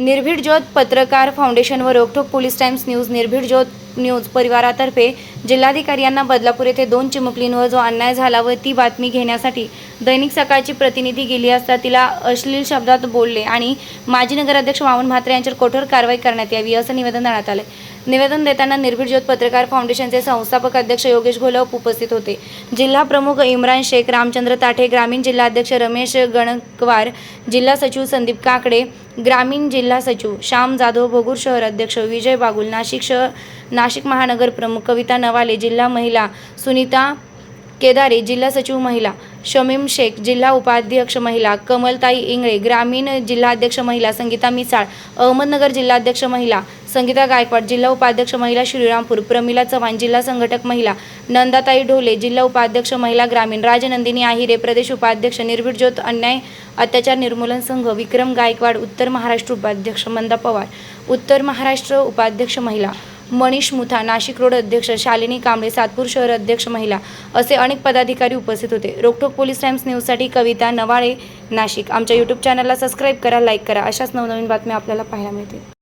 निर्भीड ज्योत पत्रकार फाउंडेशन व रोकठोक पोलीस टाइम्स न्यूज निर्भीड ज्योत न्यूज परिवारातर्फे जिल्हाधिकारी यांना बदलापूर येथे दोन चिमुकलींवर जो अन्याय झाला व ती बातमी घेण्यासाठी दैनिक सकाळची प्रतिनिधी गेली असता तिला अश्लील शब्दात बोलले आणि माजी नगराध्यक्ष वामन म्हात्रे यांच्यावर कठोर कारवाई करण्यात यावी असं निवेदन देण्यात आहे निवेदन देताना निर्भीड ज्योत पत्रकार फाउंडेशनचे संस्थापक अध्यक्ष योगेश घोलप उपस्थित होते. जिल्हा प्रमुख इम्रान शेख रामचंद्र ताठे ग्रामीण जिल्हाध्यक्ष रमेश गणकवार जिल्हा सचिव संदीप काकडे ग्रामीण जिल्हा सचिव श्याम जाधव भोगूर शहर अध्यक्ष विजय बागुल नाशिक शहर नाशिक महानगर प्रमुख कविता नवाले जिल्हा महिला सुनीता केदारे जिल्हा सचिव महिला शमीम शेख जिल्हा उपाध्यक्ष महिला कमलताई इंगळे ग्रामीण जिल्हाध्यक्ष महिला संगीता मिसाळ अहमदनगर जिल्हाध्यक्ष महिला संगीता गायकवाड जिल्हा उपाध्यक्ष महिला श्रीरामपूर प्रमिला चव्हाण जिल्हा संघटक महिला नंदाताई ढोले जिल्हा उपाध्यक्ष महिला ग्रामीण राजनंदिनी आहिरे प्रदेश उपाध्यक्ष निर्भीड ज्योत अन्याय अत्याचार निर्मूलन संघ विक्रम गायकवाड उत्तर महाराष्ट्र उपाध्यक्ष मंदा पवार उत्तर महाराष्ट्र उपाध्यक्ष महिला मनीष मुथा नाशिक रोड अध्यक्ष शालिनी कांबळे सातपूर शहर अध्यक्ष महिला असे अनेक पदाधिकारी उपस्थित होते. रोकठोक पोलीस टाइम्स न्यूजसाठी कविता नवाळे नाशिक. आमच्या यूट्यूब चॅनलला सबस्क्राईब करा लाईक करा. अशाच नवनवीन बातम्या आपल्याला पाहायला मिळतील.